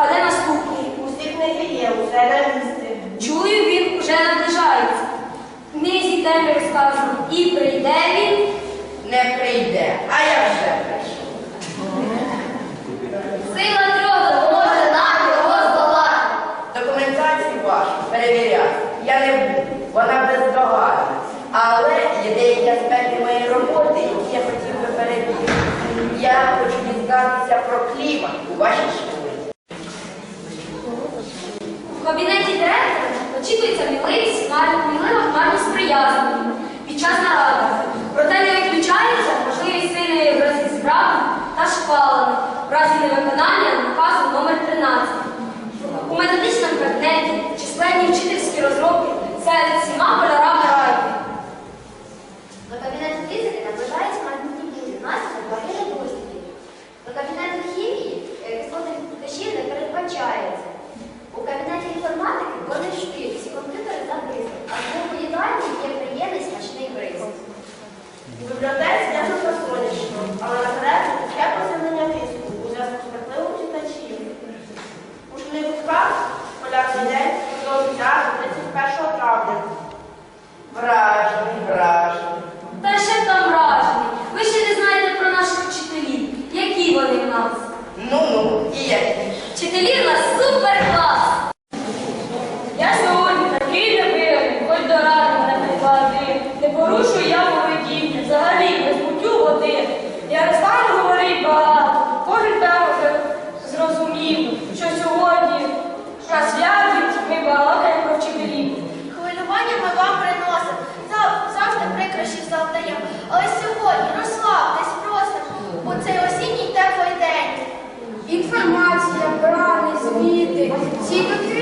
але наступні усіх не є, усе на місці. Чую, він уже наближається. Ми зійдемо розкажемо. І прийде він, не прийде, а я вже прийшов. Сила трьох може нам його здолати. Документацію вашу перевіряти я не буду, вона бездоганна. Але є деякі аспекти моєї роботи, які я хотів би перевірити. Я хочу дізнатися про клімат у вашій школі. кабінеті директора очікується мілий, смарт, мілива хмарність приязної. Під час наради Tipo Sim,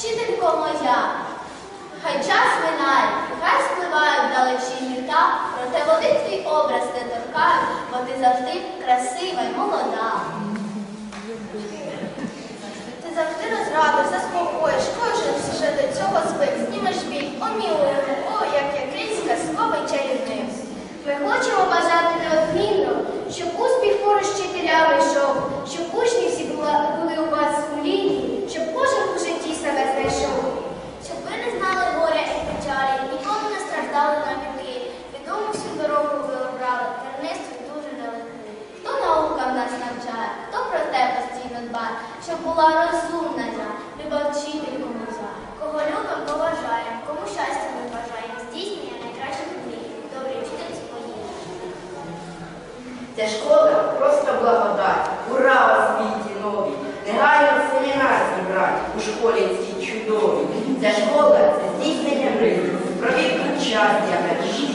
Вчителько моя, хай час минає, хай спливають вдалечі літа, проте води твій образ не торкає, бо ти завжди красива й молода. Ти завжди розрадиш, заспокоїш, кожен вже до цього звик, знімеш біль, омілує, о, як я крізь казковий чай. Щоб була розумна я, люба вчительку муза. Кого любимо, поважаємо, кому щастя ми бажаємо, здійснення найкращих мрій, добрі вчительці події. Ця школа просто благодать. Ура освіті новій. Негайно семінар зібрати у школі цій чудовій. Ця школа це здійснення мрії. Провід щастя мережі.